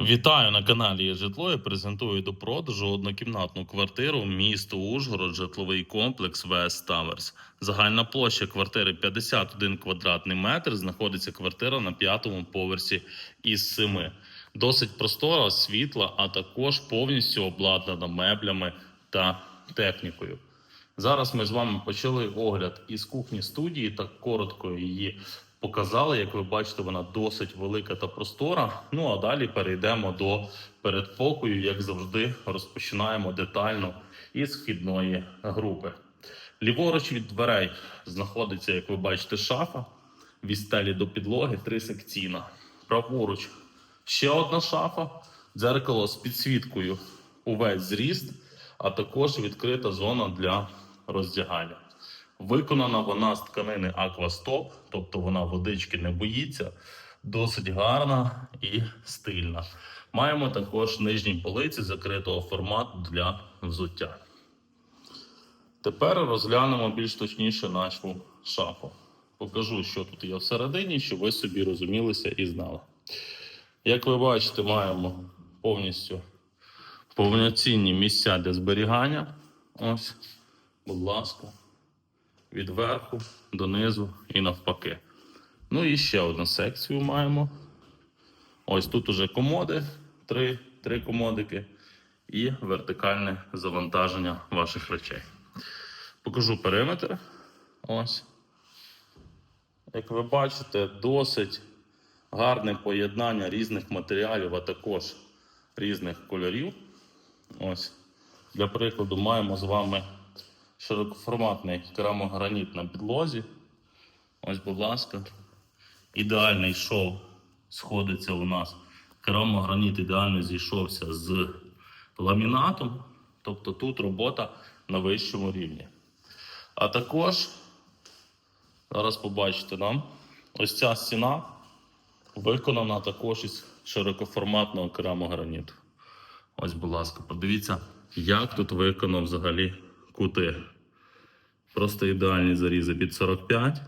Вітаю на каналі «Є житло і презентую до продажу однокімнатну квартиру місто Ужгород, житловий комплекс ВС Таверс. Загальна площа квартири 51 квадратний метр. Знаходиться квартира на п'ятому поверсі із семи. Досить простора, світла, а також повністю обладнана меблями та технікою. Зараз ми з вами почали огляд із кухні студії та коротко її показали. Як ви бачите, вона досить велика та простора. Ну а далі перейдемо до передпокою, як завжди, розпочинаємо детально із вхідної групи. Ліворуч від дверей знаходиться, як ви бачите, шафа від стелі до підлоги, трисекційна. Праворуч ще одна шафа, дзеркало з підсвіткою увесь зріст, а також відкрита зона для роздягання. Виконана вона з тканини Aquastop, тобто вона водички не боїться, досить гарна і стильна. Маємо також нижні полиці закритого формату для взуття. Тепер розглянемо більш точніше нашу шафу. Покажу, що тут є всередині, щоб ви собі розумілися і знали. Як ви бачите, маємо повністю повноцінні місця для зберігання. Ось, будь ласка від верху до низу і навпаки. Ну і ще одну секцію маємо. Ось тут уже комоди, три, три комодики і вертикальне завантаження ваших речей. Покажу периметр. Ось. Як ви бачите, досить гарне поєднання різних матеріалів, а також різних кольорів. Ось. Для прикладу, маємо з вами широкоформатний керамограніт на підлозі. Ось, будь ласка, ідеальний шов сходиться у нас. Керамограніт ідеально зійшовся з ламінатом. Тобто тут робота на вищому рівні. А також, зараз побачите нам, ось ця стіна виконана також із широкоформатного керамограніту. Ось, будь ласка, подивіться, як тут виконано взагалі кути. Просто ідеальні зарізи під 45.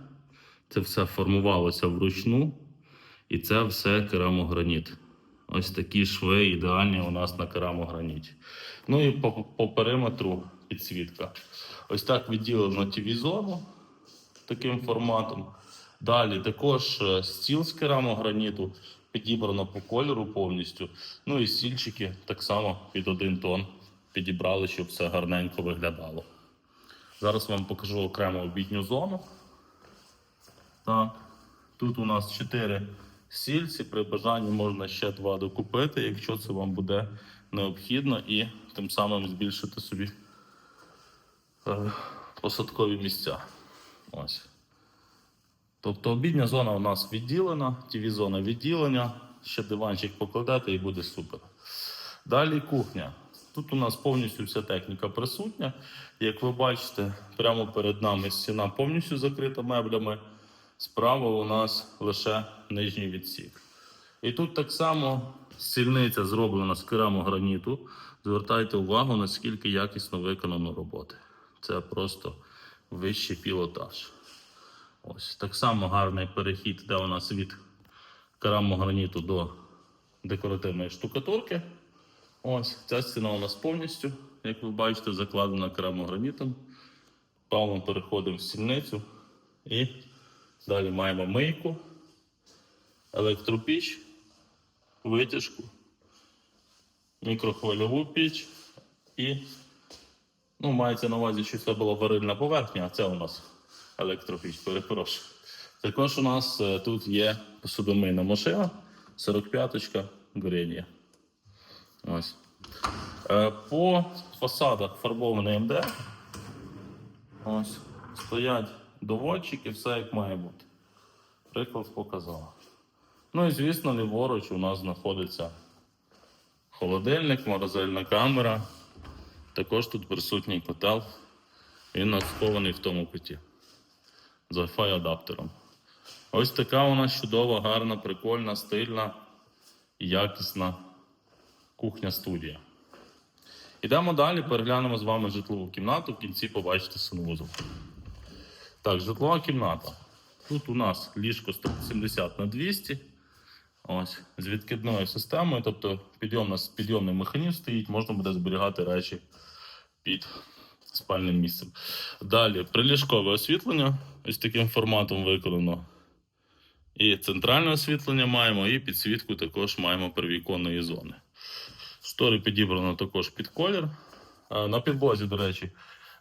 Це все формувалося вручну. І це все керамограніт. Ось такі шви ідеальні у нас на керамограніті. Ну і по, по периметру підсвітка. Ось так відділено TV-зону таким форматом. Далі також е, стіл з керамограніту підібрано по кольору повністю. Ну і стільчики так само під один тон підібрали, щоб все гарненько виглядало. Зараз вам покажу окремо обідню зону. Так. Тут у нас 4 сільці. При бажанні можна ще 2 докупити, якщо це вам буде необхідно, і тим самим збільшити собі е, посадкові місця. Ось. Тобто обідня зона у нас відділена, тv зона відділення, ще диванчик покладете і буде супер. Далі кухня. Тут у нас повністю вся техніка присутня. Як ви бачите, прямо перед нами стіна повністю закрита меблями. Справа у нас лише нижній відсік. І тут так само стільниця зроблена з керамограніту. Звертайте увагу, наскільки якісно виконано роботи. Це просто вищий пілотаж. Ось так само гарний перехід, де у нас від керамограніту до декоративної штукатурки. Ось ця стіна у нас повністю, як ви бачите, закладена керамогранітом. Плавно переходимо в стільницю і далі маємо мийку, електропіч, витяжку, мікрохвильову піч і ну, мається на увазі, що це була варильна поверхня, а це у нас електропіч, перепрошую. Також у нас е, тут є посудомийна машина, 45-ка горіння. Ось. Е, По фасадах фарбований МД. Ось. Стоять доводчики, все як має бути. Приклад показав. Ну і звісно, ліворуч у нас знаходиться холодильник, морозильна камера. Також тут присутній котел. Він наскований в тому куті з Wi-Fi адаптером. Ось така у нас чудова, гарна, прикольна, стильна якісна кухня студія. Ідемо далі, переглянемо з вами житлову кімнату. В кінці побачите санвузол. Так, житлова кімната. Тут у нас ліжко 170 на 200. Ось з відкидною системою, тобто підйомна, підйомний механізм стоїть, можна буде зберігати речі під спальним місцем. Далі приліжкове освітлення ось таким форматом виконано. І центральне освітлення маємо, і підсвітку також маємо привіконної зони. Штори підібрано також під колір. Е, На підлозі, до речі,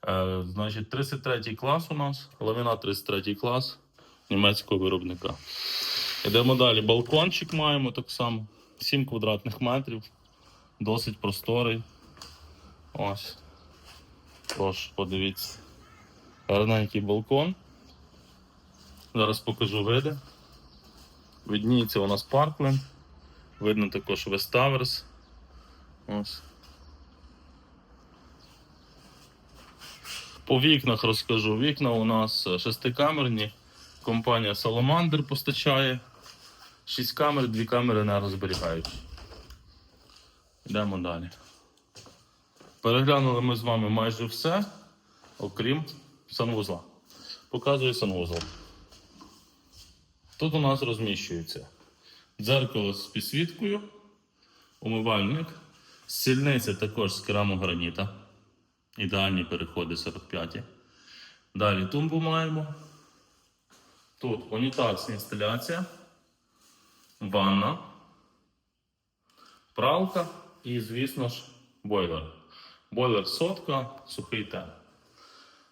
е, значить, 33 клас у нас, ламінат 33 клас німецького виробника. Йдемо далі. Балкончик маємо так само. 7 квадратних метрів. Досить просторий. Ось. Прошу, подивіться. Гарненький балкон. Зараз покажу види. Видніється у нас Паркленд. Видно також Веставерс. Ось. По вікнах розкажу. Вікна у нас е, шестикамерні. Компанія Salamander постачає. Шість камер, дві камери не розберігають. Йдемо далі. Переглянули ми з вами майже все, окрім санвузла. Показую санвузол. Тут у нас розміщується дзеркало з підсвіткою, умивальник, стільниця також з керамограніта. Ідеальні переходи 45. Далі тумбу маємо. Тут унітаз інсталяція, ванна, пралка і, звісно ж, бойлер. Бойлер сотка, сухий тен.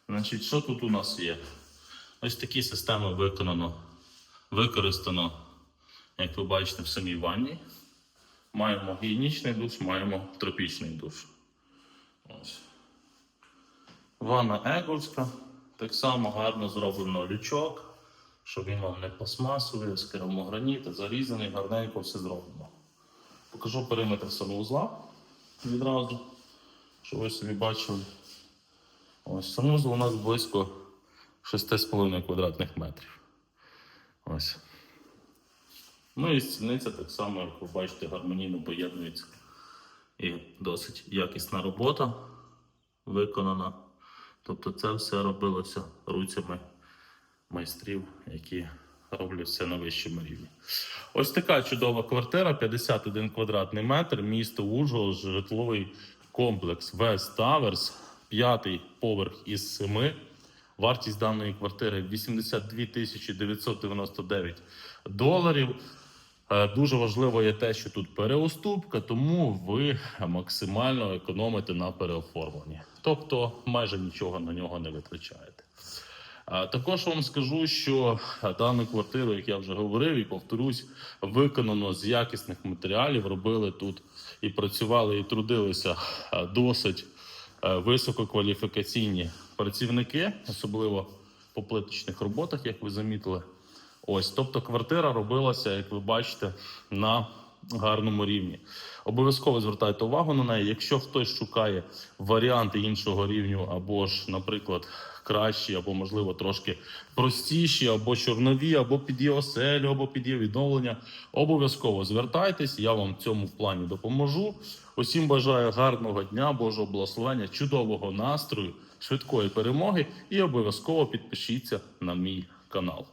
Значить, що тут у нас є? Ось такі системи виконано, використано, як ви бачите, в самій ванні. Маємо гігієнічний душ, маємо тропічний душ. Ось. Ванна Егорська. Так само гарно зроблено лючок, щоб він вам не пластмасовий, з керамограніта, зарізаний, гарненько все зроблено. Покажу периметр санвузла відразу, щоб ви собі бачили. Ось санвузол у нас близько 6,5 квадратних метрів. Ось. Ну і стільниця так само, як ви бачите, гармонійно поєднується. І досить якісна робота виконана. Тобто це все робилося руцями майстрів, які роблять все на вищому рівні. Ось така чудова квартира, 51 квадратний метр, місто Ужгород, житловий комплекс West Towers, п'ятий поверх із семи. Вартість даної квартири 82 тисячі 999 доларів. Е, Дуже важливо є те, що тут переуступка, тому ви максимально економите на переоформленні. Тобто майже нічого на нього не витрачаєте. А Також вам скажу, що дану квартиру, як я вже говорив і повторюсь, виконано з якісних матеріалів. Робили тут і працювали, і трудилися е, досить е, висококваліфікаційні працівники, особливо по плиточних роботах, як ви замітили. Ось, тобто квартира робилася, як ви бачите, на гарному рівні. Обов'язково звертайте увагу на неї. Якщо хтось шукає варіанти іншого рівню, або ж, наприклад, кращі, або, можливо, трошки простіші, або чорнові, або під є оселю, або під є відновлення, обов'язково звертайтесь, я вам в цьому плані допоможу. Усім бажаю гарного дня, Божого благословення, чудового настрою, швидкої перемоги і обов'язково підпишіться на мій канал.